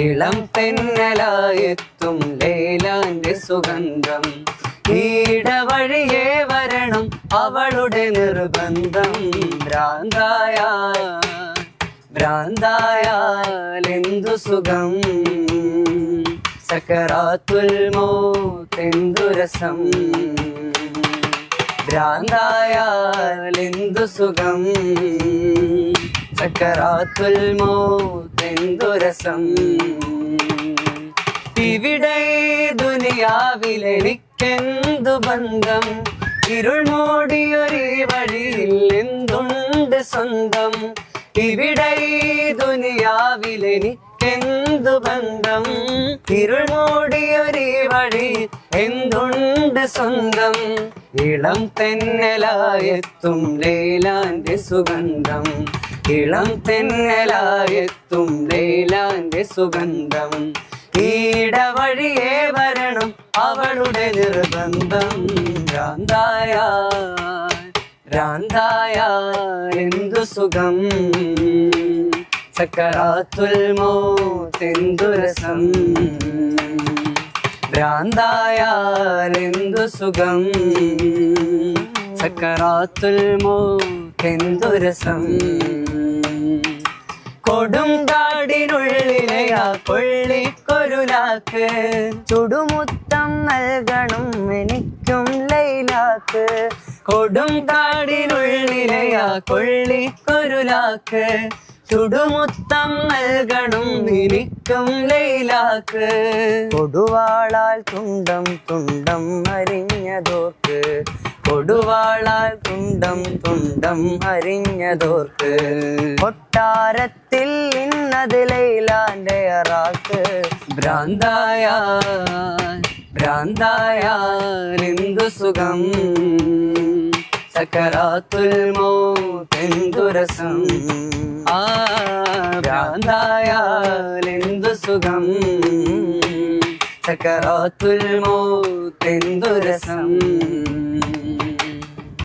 ഇളം തെന്നലായെത്തും ലൈലാന്റെ സുഗന്ധം. ഈടവഴിയേ വരണം അവളുടെ നിർബന്ധം. ഭ്രാന്തായ ഭ്രാന്തായാൽ എന്തു സുഖം? സക്കറാത്തുൽ മോത്തെന്തു രസം? ഭ്രാന്തായാൽ സുഖം? സക്കറാത്തുൽ രസം ഇവിടെ ദുനിയാവിലെനിക്കെന്തു ബന്ധം? ഇരുൾ മൂടിയൊരു വഴിയിൽ എന്തുണ്ട് സ്വന്തം? ഇവിടെ ദുനിയാവിലെനിക്കെന്തു ബന്ധം? ഇരുൾ മൂടിയൊരു വഴി എന്തുണ്ട് സ്വന്തം? ഇളം തെന്നലായെത്തും ലൈലാന്റെ സുഗന്ധം. ഇളം തെന്നലായെത്തും ലൈലാന്റെ സുഗന്ധം. ഈടവഴിയേ വരണം അവളുടെ നിർബന്ധം. രാന്തായ രാന്തായ എന്തു സുഖം? സക്കറാത്തുൽ മോത്തെന്തു രസം? ഭ്രാന്തായാൽ എന്തു സുഖം? സക്കറാത്തുൽ മോത്തെന്തു രസം? കൊടും ആ കൊള്ളിക്കൊരുലാക്ക് ചുടുമുത്തം നൽകണം എനിക്കും ലൈലാക്ക്. കൊടും കാടിനുള്ളിലെയാ കൊള്ളിക്കൊരുലാക്ക് ചുടുമുത്തം നൽകണം നിനക്കും ലൈലാക്ക്. കൊടുവാളാൽ തുണ്ടം തുണ്ടം അരിഞ്ഞതോർക്ക്. കൊടുവാളാൽ തുണ്ടം തുണ്ടം അരിഞ്ഞതോർക്ക്. കൊട്ടാരത്തിൽ ഇന്നത് ലൈലാന്റെ അറാക്ക്. ഭ്രാന്തായ ഭ്രാന്തായ എന്തു സുഖം? സക്കറാത്തുൽ മോത്തെന്തു രസം ആ ഭ്രാന്തായാൽ എന്തു സുഖം? സക്കറാത്തുൽ മോത്തെന്തു രസം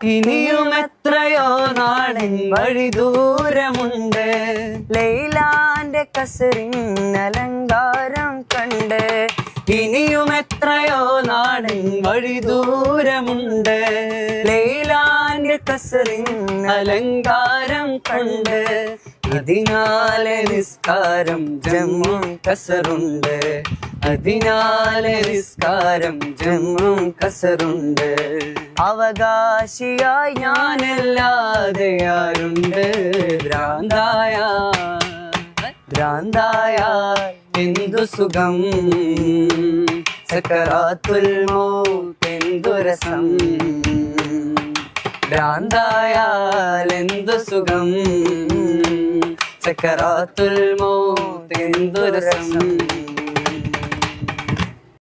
ഇനിയും എത്രയോ നാളിൻ വഴി ദൂരമുണ്ട്. ലൈലാന്റെ കസറിൻ അലങ്കാരം കണ്ട്. ഇനിയും എത്രയോ നാടൻ വഴി ദൂരമുണ്ട്. അലങ്കാരം കണ്ട് അതിനാലെ നിസ്കാരം ജമ്മും കസറുണ്ട്. അതിനാലെ നിസ്കാരം ജമ്മും കസറുണ്ട്. അവകാശിയായി ഞാനല്ലാതെ ആരുണ്ട്? ഭ്രാന്തായ ഭ്രാന്തായ എന്തു സുഖം? സക്കറാത്തുൽ എന്തു രസം? ഭ്രാന്തായാൽ എന്തു സുഖം? സക്കറാത്തുൽ മോത്തെന്തു രസം?